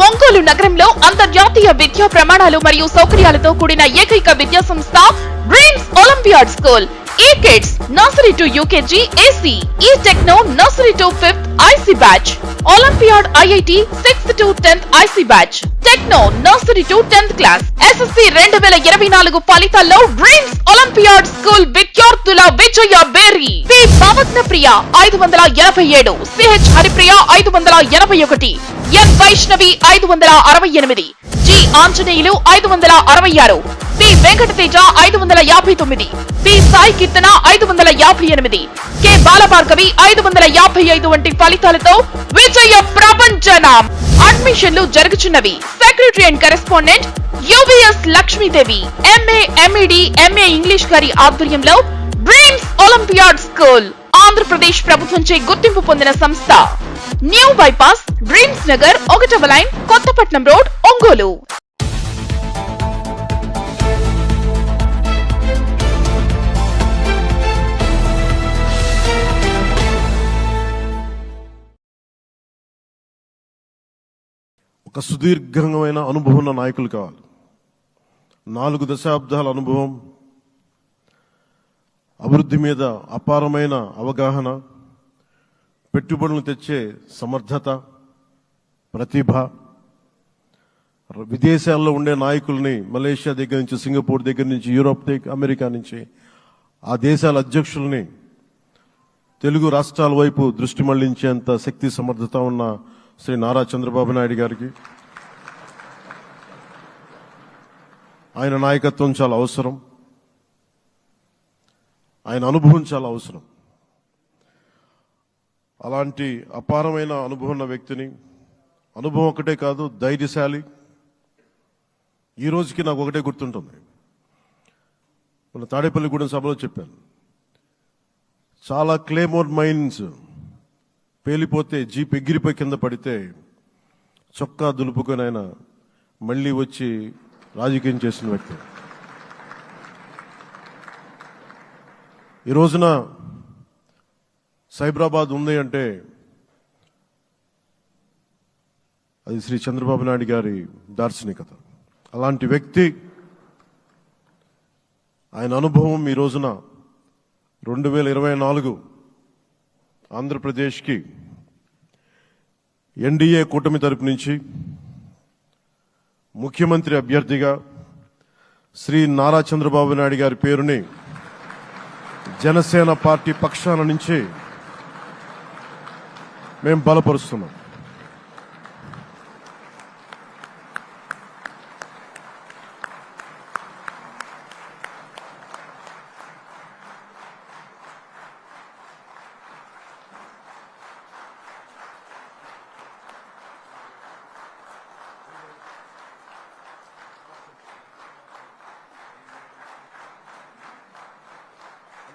ఒంగోలు నగరంలో అంతర్జాతీయ విద్యా ప్రమాణాలు మరియు సౌకర్యాలతో కూడిన ఏకైక విద్యా సంస్థ dreams olympiad school A kids nursery to UKG AC E techno nursery to fifth IC batch olympiad IIT sixth to tenth IC batch techno nursery to tenth class SSC రెండు వేల ఇరవై నాలుగు ఫలితాల్లో డ్రీమ్స్ ఒలింపియాడ్ స్కూల్ విద్యార్థుల విజయ బేరి P భవత్న ప్రియ ఐదు వందల ఎనభై ఏడు సిహెచ్ హరిప్రియ ఐదు వందల ఎనభై ఒకటి ఎన్ వైష్ణవి ఐదు వందల అరవై ఎనిమిది జి ఆంజనేయులు ఐదు వందల అరవై ఆరు పి వెంకటతేజ ఐదు వందల యాభై తొమ్మిది పి సాయి కీర్తన ఐదు వందల యాభై ఎనిమిది కె బాలభార్గవి ఐదు వందల యాభై ఐదు వంటి ఫలితాలతో విజయ ప్రపంచనం. అడ్మిషన్లు జరుగుచున్నవి. Secretary and correspondent UVS Lakshmidevi MA MEd MA English గారి ఆధ్వర్యంలో డ్రీమ్స్ ఒలింపియాడ్ స్కూల్ ఆంధ్రప్రదేశ్ ప్రభుత్వంచే గుర్తింపు పొందిన సంస్థ. న్యూ బైపాస్ డ్రీమ్స్ నగర్ ఒకటవ లైన్ కొత్తపట్నం రోడ్ ఒంగోలు. ఒక సుదీర్ఘమైన అనుభవం ఉన్న నాయకులు కావాలి. నాలుగు దశాబ్దాల అనుభవం అభివృద్ధి మీద అపారమైన అవగాహన పెట్టుబడులు తెచ్చే సమర్థత ప్రతిభ విదేశాల్లో ఉండే నాయకుల్ని మలేషియా దగ్గర నుంచి సింగపూర్ దగ్గర నుంచి యూరోప్ దగ్గర అమెరికా నుంచి ఆ దేశాల అధ్యక్షుల్ని తెలుగు రాష్ట్రాల వైపు దృష్టి మళ్ళించేంత శక్తి సమర్థత ఉన్న శ్రీ నారా చంద్రబాబు నాయుడు గారికి. ఆయన నాయకత్వం చాలా అవసరం. ఆయన అనుభవం చాలా అవసరం. అలాంటి అపారమైన అనుభవం ఉన్న వ్యక్తిని అనుభవం ఒకటే కాదు ధైర్యశాలి. ఈ రోజుకి నాకు ఒకటే గుర్తుంటుంది. మన తాడేపల్లిగూడెం సభలో చెప్పాను. చాలా క్లేమోర్ మైన్స్ పేలిపోతే జీప్ ఎగిరిపోయి కింద పడితే చొక్కా దులుపుకొని ఆయన మళ్ళీ వచ్చి రాజకీయం చేసిన వ్యక్తి. ఈ రోజున సైబరాబాద్ ఉంది అంటే అది శ్రీ చంద్రబాబు నాయుడు గారి దార్శనికత. అలాంటి వ్యక్తి ఆయన అనుభవం ఈ రోజున రెండు వేల ఇరవై నాలుగు ఆంధ్రప్రదేశ్కి ఎన్డీఏ కూటమి తరపు నుంచి ముఖ్యమంత్రి అభ్యర్థిగా శ్రీ నారా చంద్రబాబు నాయుడు గారి పేరుని జనసేన పార్టీ పక్షాన నుంచి మేము బలపరుస్తున్నాం.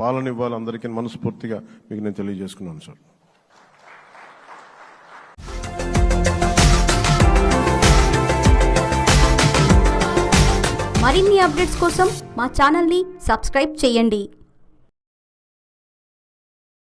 పాలన ఇవ్వాలి అందరికీ మనస్ఫూర్తిగా మీకు నేను తెలియజేసుకున్నాను సార్. మరిన్ని అప్డేట్స్ కోసం మా ఛానల్ని సబ్స్క్రైబ్ చేయండి.